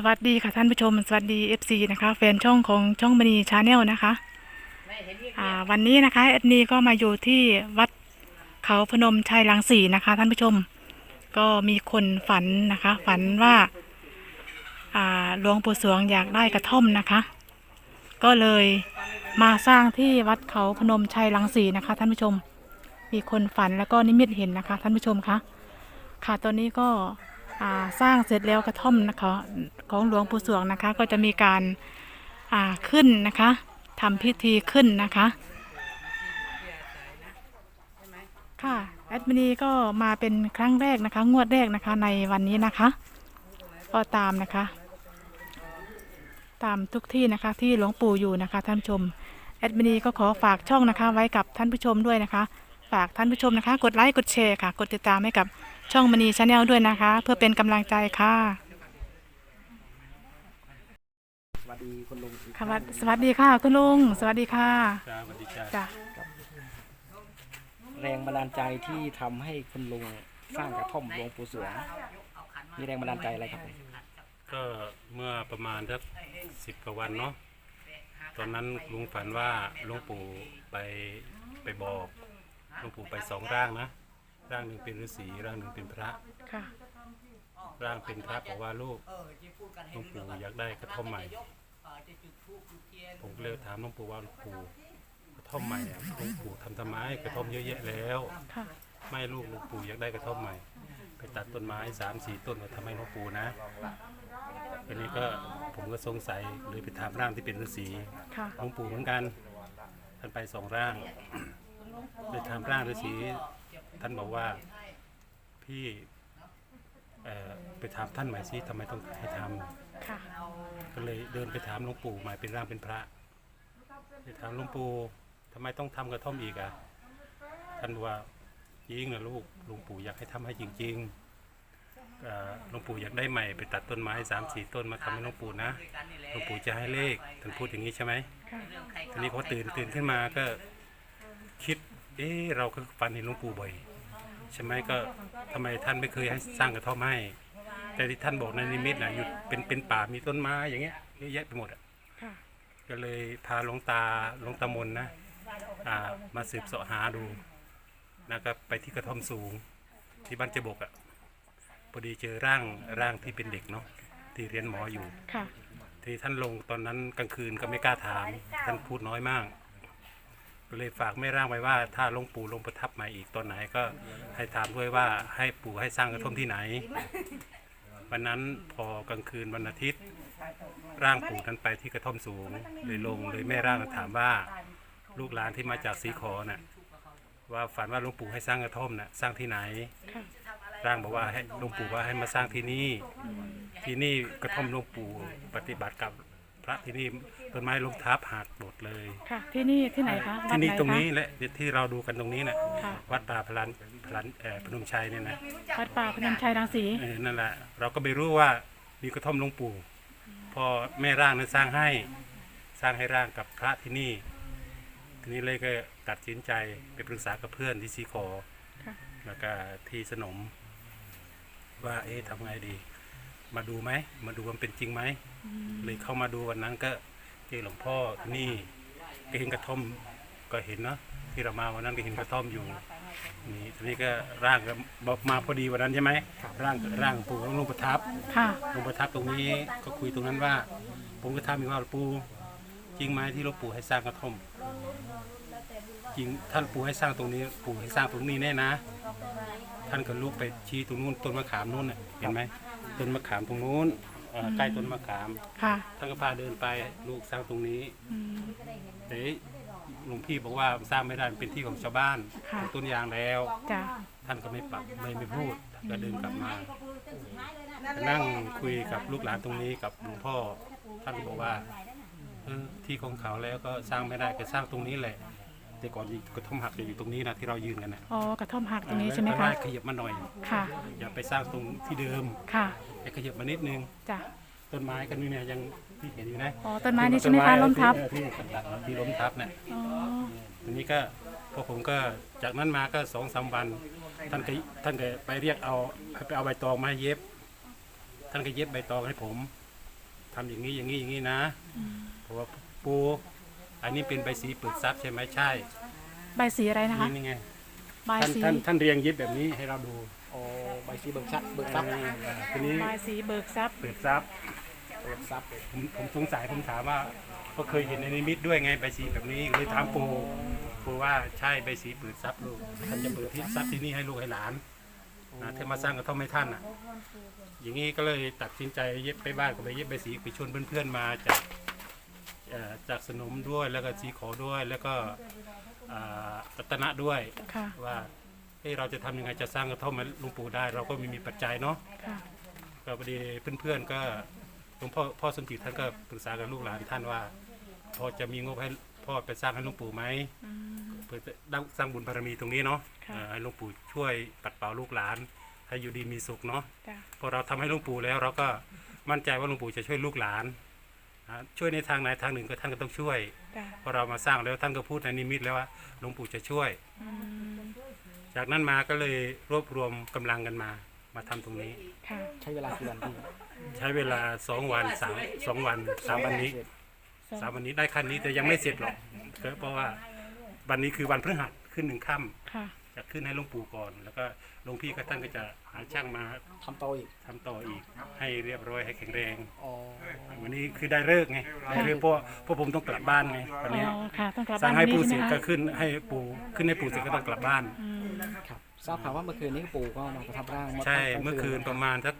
สวัสดีค่ะท่านผู้ชม สวัสดี FC นะคะแฟนช่องของช่องมณีชาแนลนะคะอ่าวันนี้นะคะแอดนีก็มาอยู่ที่วัดเขาพนมชัยรังสีนะคะ ท่านผู้ชม ก็มีคนฝันนะคะ ฝันว่าอ่าหลวงปู่สวงอยากได้กระท่อมนะคะ ก็เลยมาสร้างที่วัดเขาพนมชัยรังสีนะคะ ท่านผู้ชม มีคนฝันแล้วก็นิมิตเห็นนะคะ ท่านผู้ชมคะค่ะตอนนี้ก็ สร้างเสร็จแล้วกระท่อมนะคะของหลวงปู่สวงนะคะ ก็จะมีการาขึ้นนะคะทำพิธีขึ้นนะคะ ค่ะแอดมินีก็มาเป็นครั้งแรกนะคะ งวดแรกนะคะในวันนี้นะคะ ก็ตามนะคะ ตามทุกที่นะคะที่หลวงปู่อยู่นะคะท่านชมแอดมินีก็ขอฝากช่องนะคะ ไว้กับท่านผู้ชมด้วยนะคะ ฝากท่านผู้ชมนะคะ กดไลค์กดแชร์ค่ะ กดติดตามให้กับ ช่องมณีชาแนลด้วยนะคะ เพื่อเป็นกำลังใจค่ะสวัสดีคุณลุงอีกค่ะวัดสวัสดีค่ะคุณลุงสวัสดีค่ะจ้าสวัสดีจ้าจ้ะแรงบันดาลใจที่ทำให้คุณลุงสร้างกระท่อมหลวงปู่สวงมีแรงบันดาลใจอะไรครับก็เมื่อประมาณสักสิบกว่าวันเนาะตอนนั้นลุงฝันว่าหลวงปู่ไปไปบอกหลวงปู่ไปสองร่างนะ ร่างหนึ่งเป็นฤาษีร่างหนึ่งเป็นพระ ค่ะ ร่างเป็นพระบอกว่าลูกหลวงปู่อยากได้กระท่อมใหม่ผมก็เลยถามหลวงปู่ว่าหลวงปู่กระท่อมใหม่อะหลวงปู่ทำทำไมกระท่อมเยอะแยะแล้วค่ะ ไม่ลูกหลวงปู่อยากได้กระท่อมใหม่ ไปตัดต้นไม้สามสี่ต้นมาทำให้หลวงปู่นะทีนี้ก็ผมก็สงสัยเลยไปถามร่างที่เป็นฤาษี ค่ะ หลวงปู่เหมือนกัน ท่านไปสองร่างเลยถามร่างฤาษี ท่านบอกว่าพี่เอ่อไปถามท่านใหม่สิทำไมต้องให้ทำค่ะก็เลยเดินไปถามหลวงปู่ใหม่เป็นร่างเป็นพระไปถามหลวงปู่ทำไมต้องทำกระท่อมอีกอะท่านบอกว่าจริงนะลูกหลวงปู่อยากให้ทำให้จริงๆเอ่อหลวงปู่อยากได้ใหม่ไปตัดต้นไม้สามสี่ต้นมาทำให้หลวงปู่นะหลวงปู่จะให้เลขท่านพูดอย่างนี้ใช่ไหม ค่ะ ทีนี้พอตื่นตื่นขึ้นมาก็คิด เอ๊ะเราก็ฝันเห็นหลวงปู่บ่อยใช่ไหมก็ทำไมท่านไม่เคยให้สร้างกระท่อมให้แต่ที่ท่านบอกในนิมิตนะอยู่เป็นเป็นป่ามีต้นไม้อย่างเงี้ยเยอะแยะไปหมดอะค่ะก็เลยพาหลวงตาหลวงตามนนะอ่ามาสืบเสาะหาดูนะก็ไปที่กระท่อมสูงที่บ้านเจบกอะพอดีเจอร่างร่างที่เป็นเด็กเนาะที่เรียนหมออยู่ค่ะที่ท่านลงตอนนั้นกลางคืนก็ไม่กล้าถาม ท่านพูดน้อยมากก็ เลยฝากแม่ร่างไว้ว่า ถ้าหลวงปู่ลงประทับใหม่อีกตอนไหนก็ให้ถามด้วยว่าให้ปู่ให้สร้างกระท่อมที่ไหน วันนั้นพอกลางคืนวันอาทิตย์ ร่างปู่นั้นไปที่กระท่อมสูงเลยลงเลยแม่ร่างถามว่า ลูกหลานที่มาจากสีขอน่ะว่าฝันว่าหลวงปู่ให้สร้างกระท่อมน่ะสร้างที่ไหนค่ะร่างบอกว่าให้หลวงปู่ว่าให้มาสร้างที่นี่ ที่นี่กระท่อมหลวงปู่ปฏิบัติกับพ ระที่นี่ต้นไม้ล้มทับหักหมดเลย ค่ะ ที่นี่ที่ไหนคะวัที่ดนี่ไหตรงนี้คะแหละที่เราดูกันตรงนี้น่ะค่ะ วัดป่าพลันพลันเอ่อพนมชัยเนี่ยนะวัดป่าพนมชัยรังสีเออนั่นแหละเราก็ไม่รู้ว่ามีกระท่อมหลวงปู่ พอแม่ร่างนั้นสร้างให้ สร้างให้ร่างกับพระที่นี่ ทีนี้เลยก็ตัดสินใจไปปรึกษากับเพื่อนที่สีขอ ค่ะ แล้วก็ที่สนมว่าเอ๊ะทำไงดี มาดูไหมมาดูมันเป็นจริงไหมเลยเข้ามาดูวันนั้นก็เจอหลวงพ่อที่นี่ก็เห็นกระท่อมก็เห็นเนาะที่เรามาวันนั้นก็เห็นกระท่อมอยู่นี่ทีนี้ก็ร่างก็บอกมาพอดีวันนั้นใช่ไหมร่างร่างปู่ของหลวงประทับค่ะหลวงประทับตรงนี้ก็คุยตรงนั้นว่า ผมก็ถามอีกว่าหลวงปู่จริงไหมที่หลวงปู่ให้สร้างกระท่อมจริงท่านปู่ให้สร้างตรงนี้ ปู่ให้สร้างตรงนี้แน่นะ ท่านก็ลุกไปชี้ตรงนู้นต้นมะขามนู้นน่ะเห็นไหมต้นมะขามตรงนู้นเอ่อใกล้ต้นมะขาม ค่ะท่านก็พาเดินไปลูกสร้างตรงนี้อืมเดี๋ยวหลวงพี่บอกว่าสร้างไม่ได้มันเป็นที่ของชาวบ้านค่ะต้นยางแล้ว จ้ะท่านก็ไม่ปรับไม่ไม่พูดก็เดินกลับมานั่งคุยกับลูกหลานตรงนี้กับหลวงพ่อ ท่านก็บอกว่าเออที่ของเขาแล้วก็สร้างไม่ได้ก็สร้างตรงนี้แหละ แต่ก่อนนี้กระท่อมหักจะอยู่ตรงนี้นะที่เรายืนกันนะอ๋อกระท่อมหักตรงนี้ใช่ไหมแล้วคะขยับมาหน่อยค่ะ อย่าไปสร้างตรงที่เดิมค่ะให้ขยับมานิดนึงจ้ะต้นไม้กันนี่เนี่ยยังที่เห็นอยู่นะอ๋อต้นไม้นี่ใช่ไหมคะล้มทับที่ที่ตัดที่ล้มทับเนี่ยอ๋อทีนี้ก็พวกผมก็จากนั้นมาก็สองสามวัน ท่านก็ท่านก็ไปเรียกเอาให้ไปเอาใบตองมาให้เย็บ ท่านก็เย็บใบตองให้ผมทำอย่างนี้อย่างนี้อย่างนี้นะเพราะว่าปู อันนี้เป็นใบสีเปิดซับใช่ไหมใช่ใบสีอะไรนะคะ นี่นี่ไงใบท่านสีท่านท่านเรียงยิบแบบนี้ให้เราดูโอ้ใบสีเบิกชัดเบิกทรัพย์อ่าทีนี้ใบสีเบิกทรัพย์เปิดซับเบิกทรัพย์ผมผมสงสัยผมถามว่าก็เคยเห็นในนิมิตด้วยไงใบสีแบบนี้เลยถามปูปูว่าใช่ใบสีเปิดซับลูกท่านจะเปิดที่ซับที่นี่ให้ลูกให้หลานนะที่มาสร้างกระท่อมให้ท่านอะ อย่างนี้ก็เลยตัดสินใจเย็บไปบ้านก็ไปเย็บใบสีไปชวนเพื่อนๆมาจากเอ่อ จากสนมด้วยแล้วก็สีขอด้วยแล้วก็อ่ารัตนะด้วยค่ะ ว่าเฮ้ยเราจะทำยังไงจะสร้างกระท่อมให้หลุงปู่ได้ เราก็ไม่มีปัจจัยเนาะค่ะ ก็พอดีเพื่อนๆก็หลวงพ่อพ่อสมจิตท่านก็ปรึกษากับลูกหลานท่านว่า พอจะมีงบให้พ่อไปสร้างให้หลวงปู่ไหมอืมเพื่อจะได้สร้างบุญบารมีตรงนี้เนาะค่ะ เอ่อให้หลวงปู่ช่วยปัดเป่าลูกหลาน ให้อยู่ดีมีสุขเนาะ จ้ะพอเราทำให้หลวงปู่แล้วเราก็มั่นใจว่าหลวงปู่จะช่วยลูกหลานนะ ช่วยในทางไหนทางหนึ่งก็ท่านก็ต้องช่วยจ้ะพอเรามาสร้างแล้วท่านก็พูดในนิมิตแล้วว่าหลวงปู่จะช่วยอืมจากนั้นมาก็เลยรวบรวมกำลังกันมา มาทำตรงนี้ค่ะใช้เวลากี่วันพี่ใช้เวลาสองวันสามสองวันสามวันนี้เสร็จสามวันนี้ได้คันนี้แต่ยังไม่เสร็จหรอกเพราะว่าวันนี้คือวันพฤหัสขึ้นหนึ่งค่ค่ะำ จะขึ้นให้หลวงปู่ก่อน แล้วก็หลวงพี่ก็ท่านก็จะหาช่างมาทำโตออีก ทำต่ออีก ให้เรียบร้อยให้แข็งแรง อ๋อ วันนี้คือได้เลิกษ์ไงได้เลิกษ์เพราะเพราะผมต้องกลับบ้านไงวันอ๋นี้อค่ะต้องกลับสร้าบ้างนให้วันปู่นี้เสร็ใช่จไหมก็คะขึ้นให้ปู่ขึ้นให้ปู่เสร็จก็ต้องกลับบ้าน อืมครับทราบข่าวว่าเมื่อคืนนี้ปู่ก็มาประทับร่างาใช่ตั้งเมื่อคืนประมาณสัก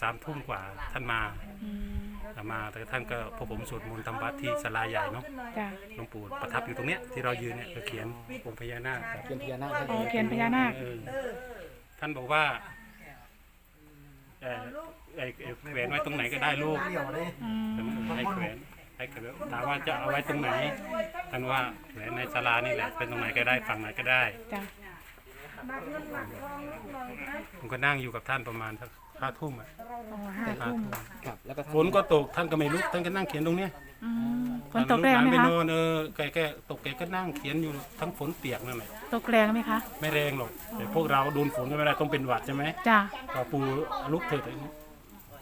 สามทุ่มกว่าท่านมา อืม มาแต่ท่านก็พอผมสวดมนต์ทำวัดที่ศาลาใหญ่เนาะจ้ะหลวงปู่ประทับอยู่ตรงเนี้ยที่เรายืนเนี่ยก็เขียนองค์พญานาคครับเขียนพญานาคให้อ๋อเขียนพญานาค เออท่านบอกว่าเอ่อไอ้ไอ้แขวนไว้ตรงไหนก็ได้ลูกอืมให้แขวนให้แขวนถามว่าจะเอาไว้ตรงไหนท่านว่าแขวนในศาลานี่แหละเป็นตรงไหนก็ได้ฝั่งไหนก็ได้ จ้ะ ผมก็นั่งอยู่กับท่านประมาณสัก ห้าทุ่มอะอ๋อห้าห้าทุ่มทุ่มครับแล้วก็ท่านฝนก็ตกท่านก็ไม่ลุกท่านก็นั่งเขียนตรงเนี้ยอืมฝนตกแรงไหมลูหลานไปคะ นอนเออแกแกตกแกก็นั่งเขียนอยู่ทั้งฝนเปียกนั่นแหละตกแรงไหมคะไม่แรงหรอกแต่พวกเราโดนฝนก็ไม่ได้ต้องเป็นหวัดใช่ไหมจ้ะก็ปูลุกเถิด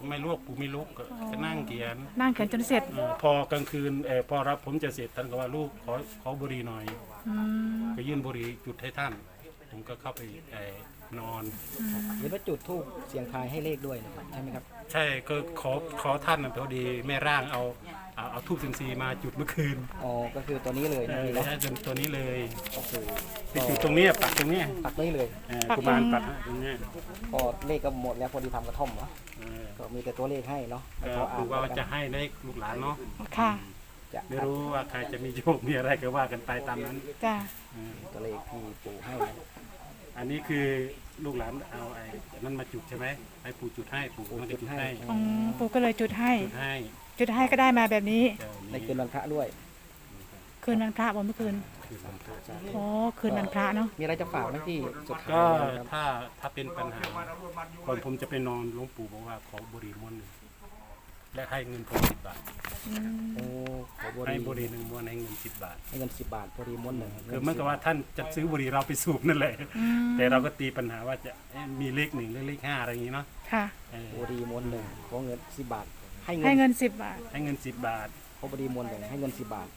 ไม่ลุกปูไม่ลุกก็ก็นั่งเขียน นั่งเขียนจนเสร็จเออพอกลางคืนเออพอรับผมจะเสร็จท่านก็ว่าลูกขอขอบุหรี่หน่อยอืมก็ยื่นบุหรี่จุดให้ท่าน ผมก็เข้าไปเออ นอนเห็นว่าจุดทูบเสียงทายให้เลขด้วยนะครับใช่ไหมครับ ใช่ก็ขอขอท่านนะพอดีแม่ร่างเอาเอาเอาทูบสินซีมาจุดเมื่อคืนอ๋อ ก็คือตัวนี้เลยเอนะอพี่เนาะใช่ตัวตัวนี้เลยโอ้โหไปจุดตรงเนี้ยปักตรงเนี้ยปักได้เลย เออกุมารปักตรงเนี้ยพอเลขก็หมดแล้วพอดีทำกระท่อมเนาะเออก็มีแต่ตัวเลขให้เนาะก็ขออ่าปูนว่าแล้วกัจะนให้ได้ลูกหลานเนาะค่ะจะไม่รู้ว่าใครจะมีโชคมีอะไรก็ว่ากันไปตามนั้นจ้ะเออตัวเลขที่ปู่ให้นะ อันนี้คือลูกหลานเอาไอ้นั่นมาจุดใช่ไหมให้ปู่จุดให้ปู่มันจะจุดให้อืมปู่ก็เลยจุดให้ จุดให้จุดให้ก็ได้มาแบบนี้ เดี๋ยวในนี้คืนวันพระด้วย คืนวันพระวันเมื่อคืนคือสามตัวโอ้คืนวันพระเนาะมีอะไรจะฝากไหมพี่สุดท้ายก็นะครับถ้าถ้าเป็นปัญหาก่อนผมจะไปนอนหลวงปู่บอกว่าขอบุหรี่ม้วนหนึ่ง และให้เงินผมสิบบาทอืมโอ้ขอบุหให้รี่บุหรี่หนึ่งม้วนให้เงินสิบบาท ให้เงินสิบบาทพอดีม้วนหนึ่งคือเหมื่อนกับว่าท่านจะซื้อบุหรี่เราไปสูบนั่นแหละอืมแต่เราก็ตีปัญหาว่าจะเอ๊ะมีเลขหนึ่งหรือเลขห้าอะไรอย่างนี้เนาะค่ะ เออบุหรี่ม้วนหนึ่งขอเงินสิบบาท ให้ให้เงินเงินสิบบาท ให้เงินสิบบาทขอบุหรี่ม้วนหนึ่งให้เงินสิบบาท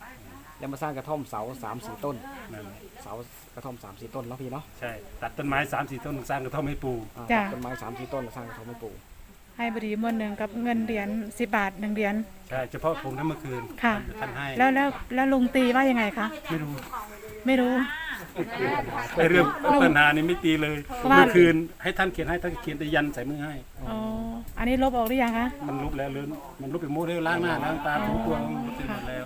แล้วมาสร้างกระท่อมเสาสามสี่ต้น นั่นแหละเสากระท่อมสามสี่ต้นเนาะพี่เนาะใช่ ตัดต้นไม้สามสี่ต้นสร้างกระท่อมให้ปู่อ่าจ้ะต้นไม้สามสี่ต้นสร้างกระท่อมให้ปู่ ให้บดีมวนหนึ่งกับเงินเหรียญสิบบาทหนึ่งเหรียญใช่เฉพาะผมนั้นเมื่อคืนค่ะ ท่านให้แล้วแล้วแล้วลุงตีว่ายังไงคะไม่รู้ไม่รู้ ไอ้เรื่องปัญหานี่ไม่ตีเลยเพราะว่า เมื่อคืนให้ท่านเขียนให้ท่านเขียนแต่ยันใส่มือให้ อ๋ออันนี้ลบออกหรือยังคะ มันลบแล้วเลยมันลบไปหมดแล้วล้างหน้าล้างตาถูตัวมันลบไปหมดแล้ว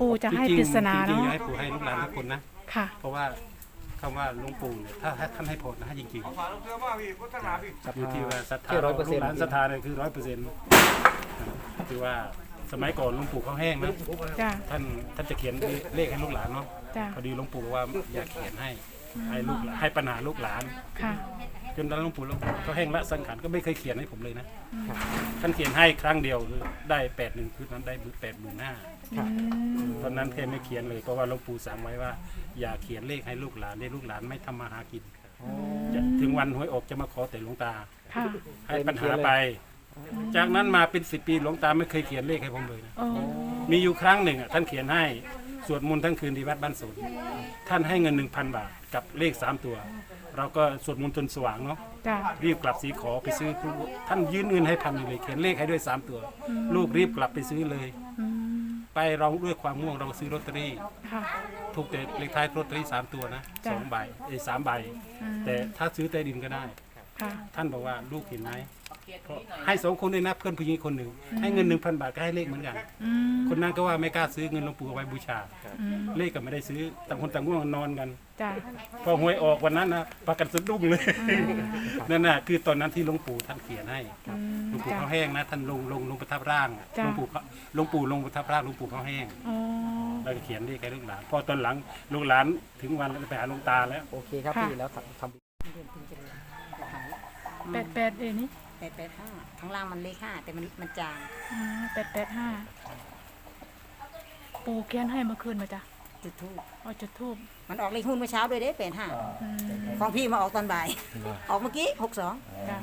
ปู่จะให้จริงๆปริศนาจริงๆเนาะอยากให้ปู่ให้ลูกหลานทุกคนนะ ค่ะ เพราะว่า คำว่าหลวงปู่เนี่ยถ้าให้ท่านให้ผลนะให้จริงๆศรัทอยู่ธาที่ว่าศรัทธาแค่ร้อยเปอร์ลูเซ็นกต์หลานศรัทธาเนี่ยคือร้อยเปอร์เซ็นต์คือว่าสมัยก่อนหลวงปู่เขาแห้งนะจ้ะ ท่านท่านจะเขียนเลขให้ลูกหลานเนาะจ้ะ พอดีหลวงปู่บอกว่าอยากเขียนให้ให้ลูกหลานให้ปัญหาลูกหลาน ค่ะ จนตอนนั้นหลวงปู่เขาแห้งละสังขารก็ไม่เคยเขียนให้ผมเลยนะท่านเขียนให้ครั้งเดียวคือได้แปดหนึ่งคือนั้นได้แปดหมื่นห้าครับตอนนั้นแค่ไม่เขียนเลยเพราะว่าหลวงปู่สั่งไว้ว่า อย่าเขียนเลขให้ลูกหลานให้ลูกหลานไม่ทำมาหากินจะถึงวันหวยออกจะมาขอแต่หลวงตาค่ะให้ปัญหาไป จากนั้นมาเป็นสิปีหลวงตาไม่เคยเขียนเลขให้ผมเลยนะโอ้มีอยู่ครั้งหนึ่งอะท่านเขียนให้สวดมนต์ทั้งคืนที่วัดบ้านสนท่านให้เงินหนึ่งพันบาทกับเลขสามตัว เราก็สวดมนต์จนสว่างเนาะจ้ะ รีบกลับสีขอไปซื้อพลุท่านยื่นเงินให้พันหนึ่งเลยเขียนเลขให้ด้วยสามตัวลูกรีบกลับไปซื้อเลย อืมไปเราด้วยความง่วงเราซื้อลอตเตอรี่ ค่ะ ถูกแต่เลขท้ายลอตเตอรี่สามตัวนะจ้ะ สองใบเอ้ยสามใบอืมแต่ถ้าซื้อใต้ดินก็ได้ ค่ะ ท่านบอกว่าลูกเห็นไหมเพราะ ให้สองคนด้วยนะเพื่อนผู้หญิงคนหนึ่ง ให้เงินหนึ่งพันบาทก็ให้เลขเหมือนกันอืมคนนั้นก็ว่าไม่กล้าซื้อเงินหลวงปู่เอาไว้บูชาอืมเลขก็ไม่ได้ซื้อต่างคนต่างง่วงนอนกัน จ้ะพอหวยออกวันนั้นนะปากันสะดุ้งเลย นั่นน่ะคือตอนนั้นที่หลวงปู่ท่านเขียนให้อืมหลวงปู่จ้ะ เขาแห้งนะท่านลงลงลงประทับร่างจ้ะหลวงปู่เขาหลวงปู่ลงประทับร่างหลวงปู่เขาแห้ง อ๋อแล้วก็เขียนเลขให้ลูกหลาน พอตอนหลังลูกหลานถึงวันไปหาหลวงตาแล้ว โอเคครับค่ะ พี่แล้วทำทำ แปดแปดเอ็นี่แป ดแปดห้าข้างล่างมันเลขห้าแต่มันมันจางอ๋อแปดแปดห้าปูเขียนให้เมื่อคืนมาจ้ะจุดทูบเอาจุดทูบมันออกเลขหุ้นเมื่อเช้าด้วยเด้แปดห้าอืมของพี่มาออกตอนบ่าย ออกเมื่อกี้หกสอง จ้ะ